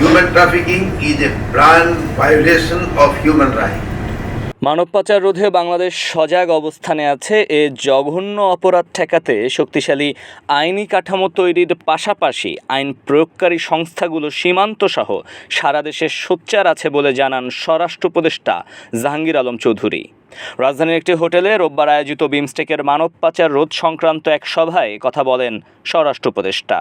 Human trafficking is a brand violation of human rights. মানব পাচার রোধে বাংলাদেশ সজাগ অবস্থানে আছে এ জঘন্য অপরাধ ঠেকাতে শক্তিশালী আইনি কাঠামো তৈরির পাশাপাশি আইন প্রয়োগকারী সংস্থাগুলো সীমান্ত সহ সারা দেশে সোচ্চার আছে বলে জানান স্বরাষ্ট্র উপদেষ্টা জাহাঙ্গীর আলম চৌধুরী রাজধানীর একটি হোটেলে রোববার আয়োজিত বিমস্টেকের মানব পাচার রোধ সংক্রান্ত এক সভায় কথা বলেন স্বরাষ্ট্র উপদেষ্টা।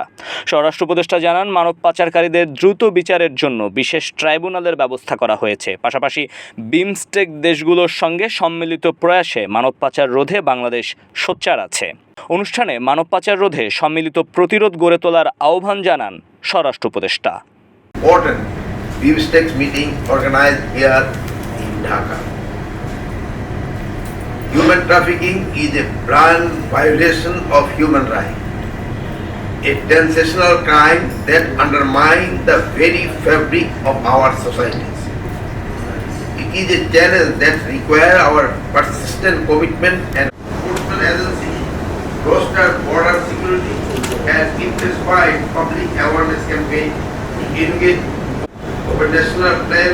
স্বরাষ্ট্র উপদেষ্টা জানান, মানব পাচারকারীদের দ্রুত বিচারের জন্য বিশেষ ট্রাইব্যুনালের ব্যবস্থা করা হয়েছে। পাশাপাশি বিমস্টেক দেশগুলোর সঙ্গে সম্মিলিত প্রয়াসে মানব পাচার রোধে বাংলাদেশ সোচ্চার আছে। অনুষ্ঠানে মানব পাচার রোধে সম্মিলিত প্রতিরোধ গড়ে তোলার আহ্বান জানান স্বরাষ্ট্র উপদেষ্টা. Human trafficking is a brand violation of human rights. A sensational crime that undermines the very fabric of our societies. It is a challenge that requires our persistent commitment and enforcement agency, roster border security, has intensified public awareness campaign, engage over national plan